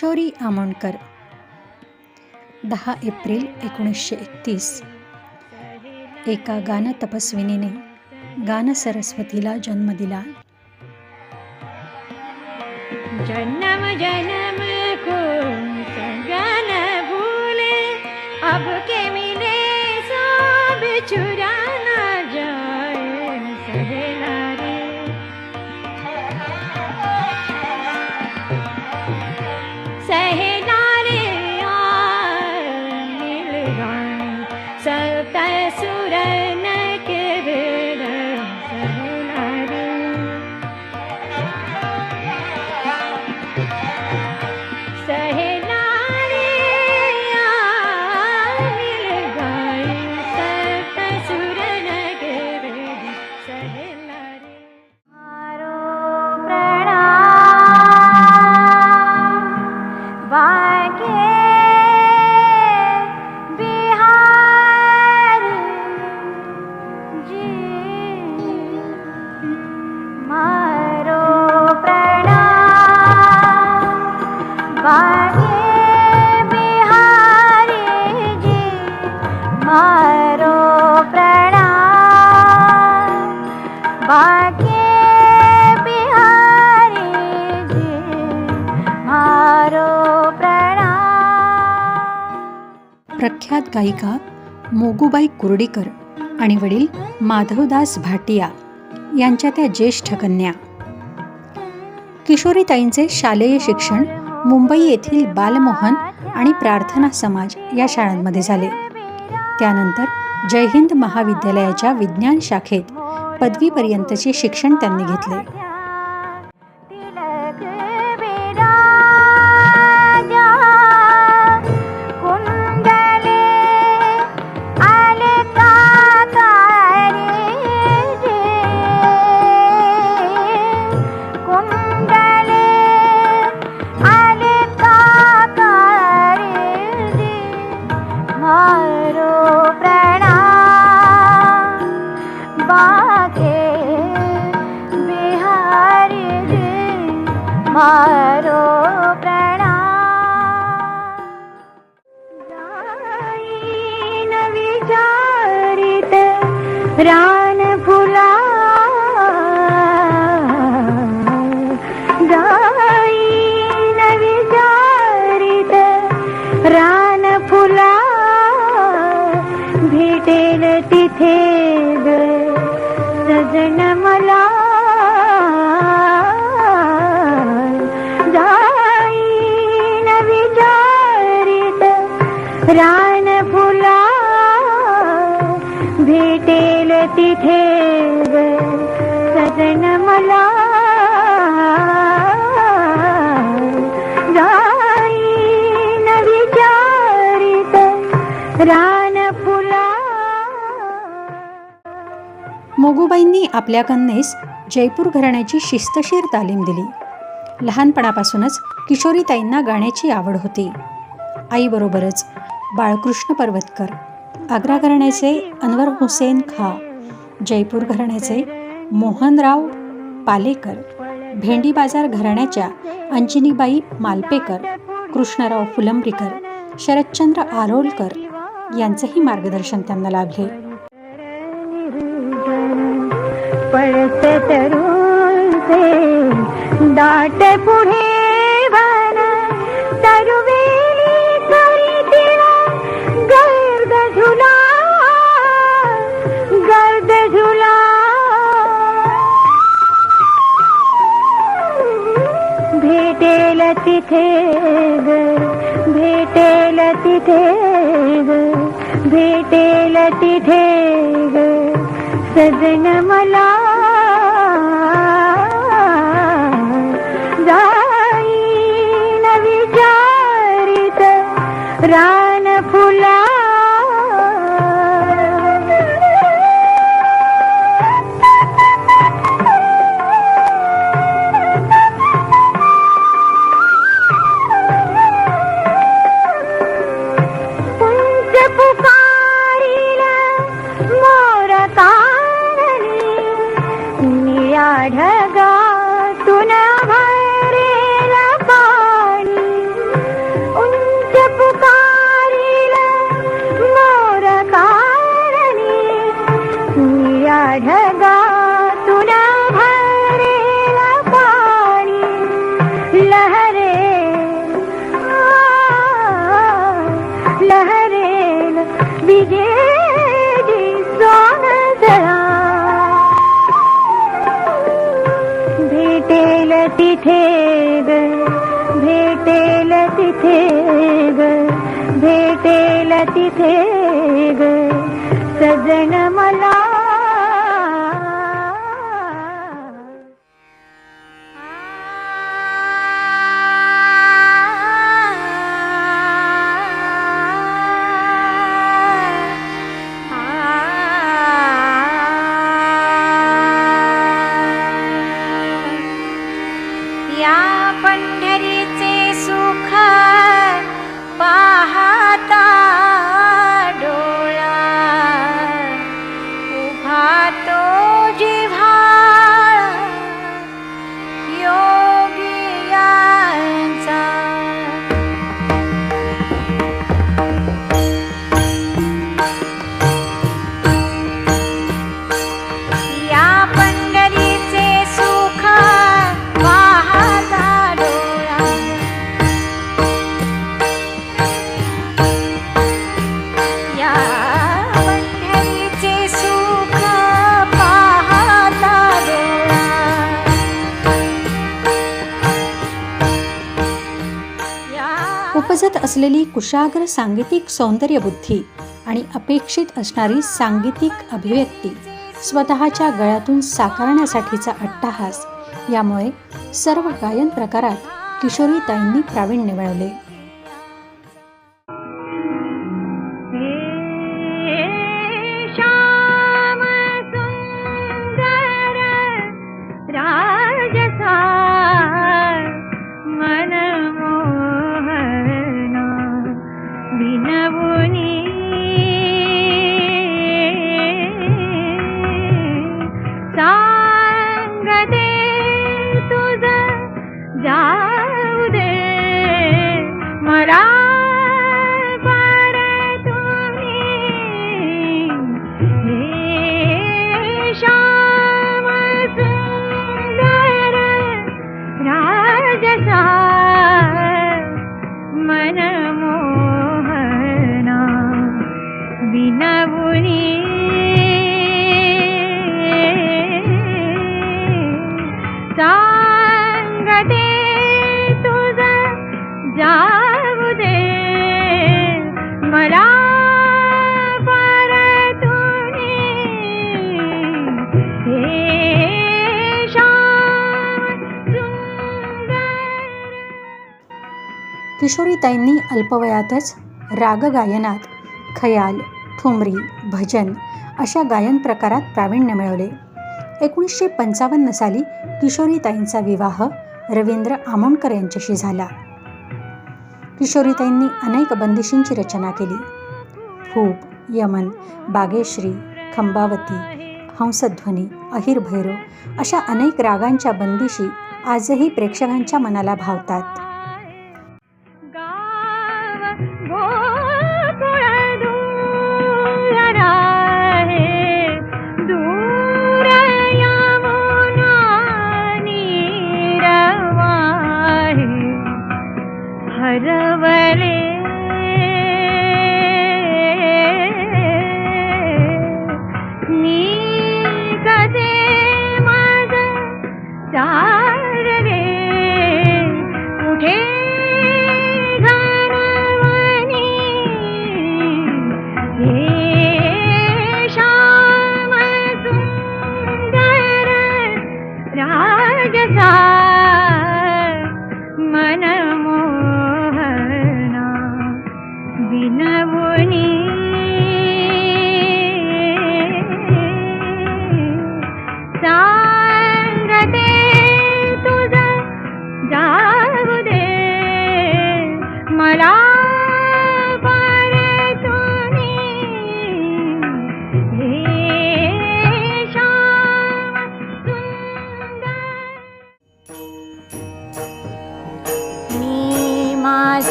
किशोरी आमोणकर. दहा एप्रिल एकोणीसशे एकतीस. एका गानतपस्विनीने गान सरस्वतीला जन्म दिला. जन्म जन्म को सगन भूले? अब के प्रख्यात गायिका मोगूबाई कुर्डीकर आणि वडील माधवदास भाटिया यांच्या त्या ज्येष्ठ कन्या. किशोरीताईंचे शालेय शिक्षण मुंबई येथील बालमोहन आणि प्रार्थना समाज या शाळांमध्ये झाले. त्यानंतर जय हिंद महाविद्यालयाच्या विज्ञान शाखेत पदवीपर्यंतचे शिक्षण त्यांनी घेतले. फुला भेटेल तिथे ग. सजन मला जाईन विचारित. रान फुला भेटेल तिथे मोगूबाईंनी आपल्या कन्येस जयपूर घराण्याची शिस्तशीर तालीम दिली. लहानपणापासूनच किशोरीताईंना गाण्याची आवड होती. आईबरोबरच बाळकृष्ण पर्वतकर आग्रा घराण्याचे अनवर हुसेन खा जयपूर घराण्याचे मोहनराव पालेकर भेंडी बाजार घराण्याच्या अंजनीबाई मालपेकर कृष्णराव फुलंब्रीकर शरदचंद्र आरोलकर यांचेही मार्गदर्शन त्यांना लाभले. दाट पुढे भेटेल तिथे ग भेटेल तिथे ग. भेटेल तिथे ग. सजन मला. जाईन विचारित. रा तिथे ग भेटेल तिथे ग भेटेल तिथे ग. सजन मला या असलेली कुशाग्र सांगीतिक सौंदर्यबुद्धी आणि अपेक्षित असणारी सांगीतिक अभिव्यक्ती स्वतःच्या गळ्यातून साकारण्यासाठीचा अट्टाहास यामुळे सर्व गायन प्रकारात किशोरीताईंनी प्रावीण्य मिळवले. किशोरीताईंनी अल्पवयातच रागगायनात खयाल ठुमरी भजन अशा गायन प्रकारात प्रावीण्य मिळवले. एकोणीसशे पंचावन्न साली किशोरीताईंचा विवाह रवींद्र आमोणकर यांच्याशी झाला. किशोरीताईंनी अनेक बंदिशींची रचना केली. फूप यमन बागेश्री खंबावती हंसध्वनी अहिरभैरव अशा अनेक रागांच्या बंदिशी आजही प्रेक्षकांच्या मनाला भावतात.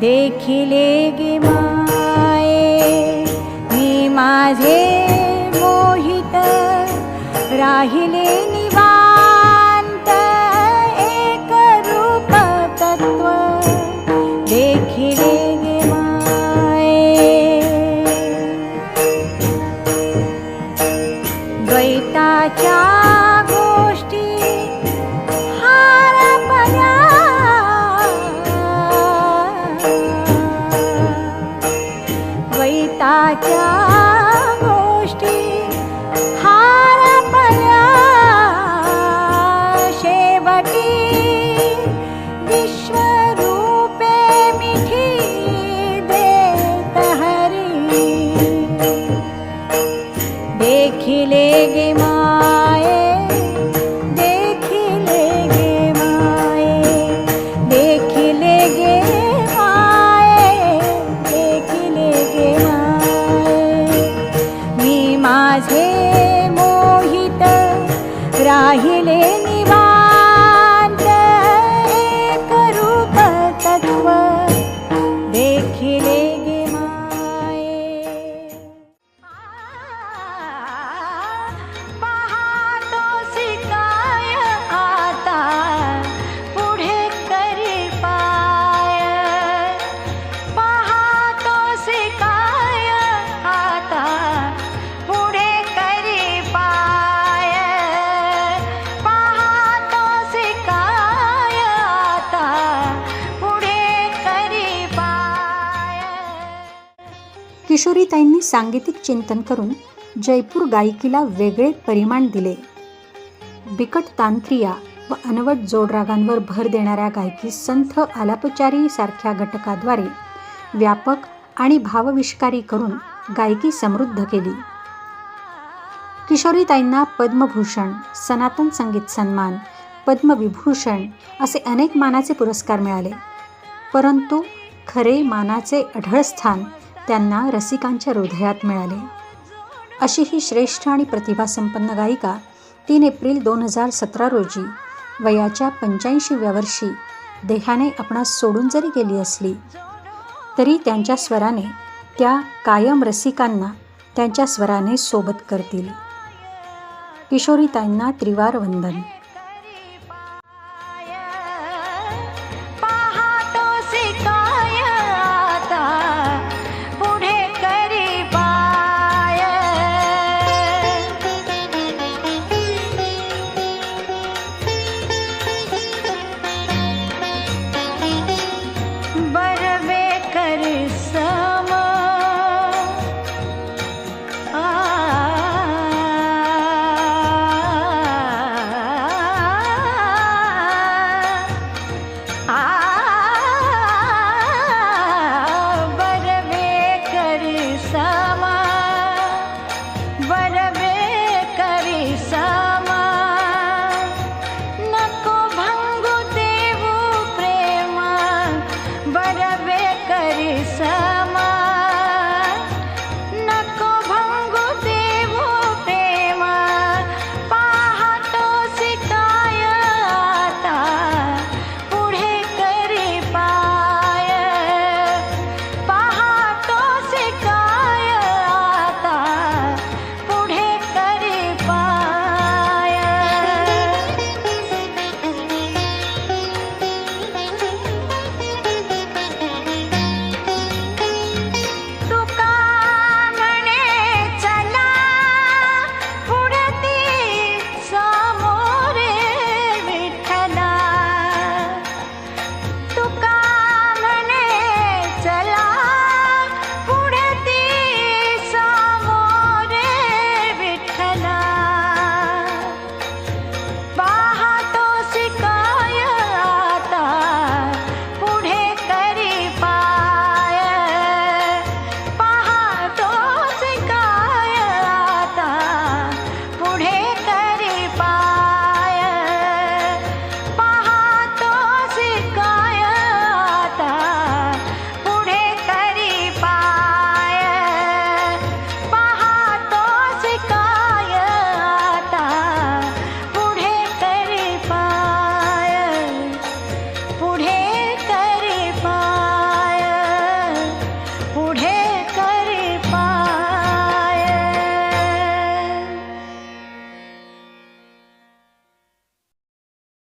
देखिले गे माये मी माझे मोहित राहिले किशोरीताईंनी सांगीतिक चिंतन करून जयपूर गायकीला वेगळे परिमाण दिले. बिकट तांत्रिया व अनवट जोडरागांवर भर देणाऱ्या गायकी संथ आलापचारी सारख्या घटकाद्वारे व्यापक आणि भावविष्कारी करून गायकी समृद्ध केली. किशोरीताईंना पद्मभूषण सनातन संगीत सन्मान पद्मविभूषण असे अनेक मानाचे पुरस्कार मिळाले. परंतु खरे मानाचे अढळ स्थान त्यांना रसिकांच्या हृदयात मिळाले. अशी ही श्रेष्ठ आणि प्रतिभासंपन्न गायिका तीन एप्रिल दोन हजार सतरा रोजी वयाच्या पंच्याऐंशीव्या वर्षी देहाने आपणास सोडून जरी गेली असली तरी त्यांच्या स्वराने त्या कायम रसिकांना त्यांच्या स्वराने सोबत करतील. किशोरीताईंना त्रिवार वंदन.